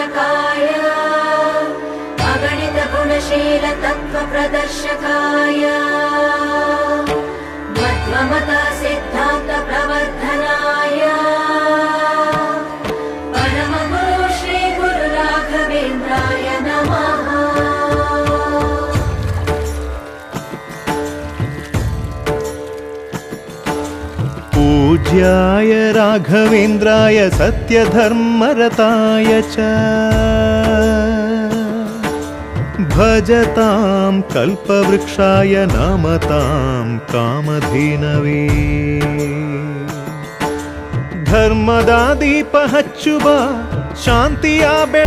नायकाय अगणितगुणशील तत्त्वप्रदर्शकाय मध्वमत सिद्धान्त प्रवर्धनाय परमगुरु श्रीगुरु राघवेन्द्राय नमः पूज्याय राघवेन्द्राय सत्यधर्मरताय च। भजतां कल्पवृक्षाय नामतां कामधेनवे। धर्मदादिपहच्चु वा शान्ति आबे